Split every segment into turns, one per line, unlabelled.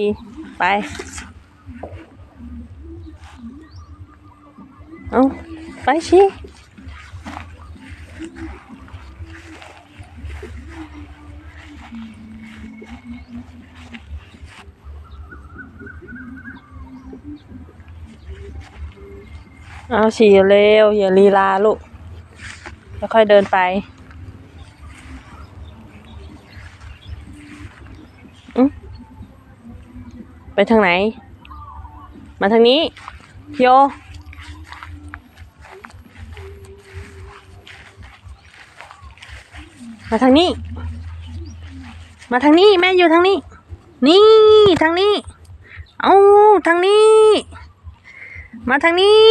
ดีไป เอาไปชีเอาฉี่เร็ว อย่าลีลาลูกค่อยเดินไป ไปทางไหน มาทางนี้ โย มาทางนี้ มาทางนี้ แม่อยู่ทางนี้ นี่ ทางนี้ เอาทางนี้ มาทางนี้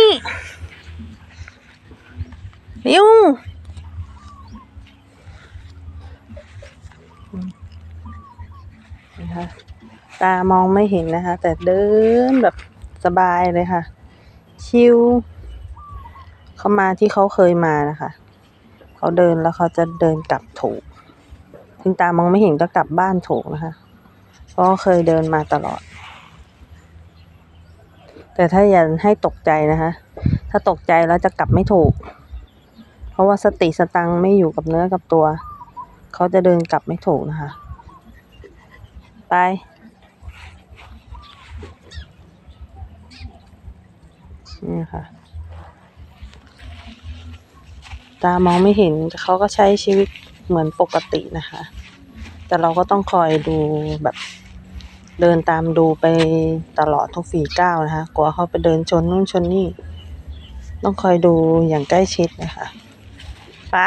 เร็วนะคะ ตามองไม่เห็นนะคะ แต่เดินแบบสบายเลยค่ะ ชิวเขามาที่เขาเคยมานะคะ เขาเดินแล้วเขาจะเดินกลับถูก ถึงตามองไม่เห็นก็กลับบ้านถูกนะคะ เพราะเคยเดินมาตลอด แต่ถ้าอย่าให้ตกใจนะคะ ถ้าตกใจแล้วจะกลับไม่ถูก เพราะว่าสติสตังไม่อยู่กับเนื้อกับตัว เขาจะเดินกลับไม่ถูกนะคะ ไป นี่ค่ะ ตามองไม่เห็นเขาก็ใช้ชีวิตเหมือนปกตินะคะ แต่เราก็ต้องคอยดูแบบเดินตามดูไปตลอดทุกฝีก้าวนะคะ กลัวเขาไปเดินชนนู่นชนนี่ ต้องคอยดูอย่างใกล้ชิดนะคะไป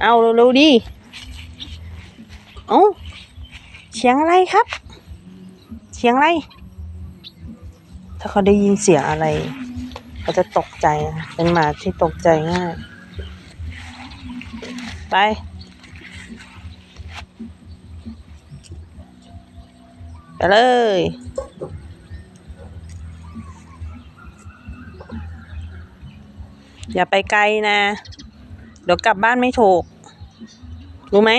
เอาเร็วๆดิเอ้าเสียงอะไรครับ เสียงอะไร ถ้าเขาได้ยินเสียงอะไร เขาจะตกใจนะเป็นหมาที่ตกใจง่าย ไป ไปเลยอย่าไปไกลนะ เดี๋ยวกลับบ้านไม่ถูก รู้ไหม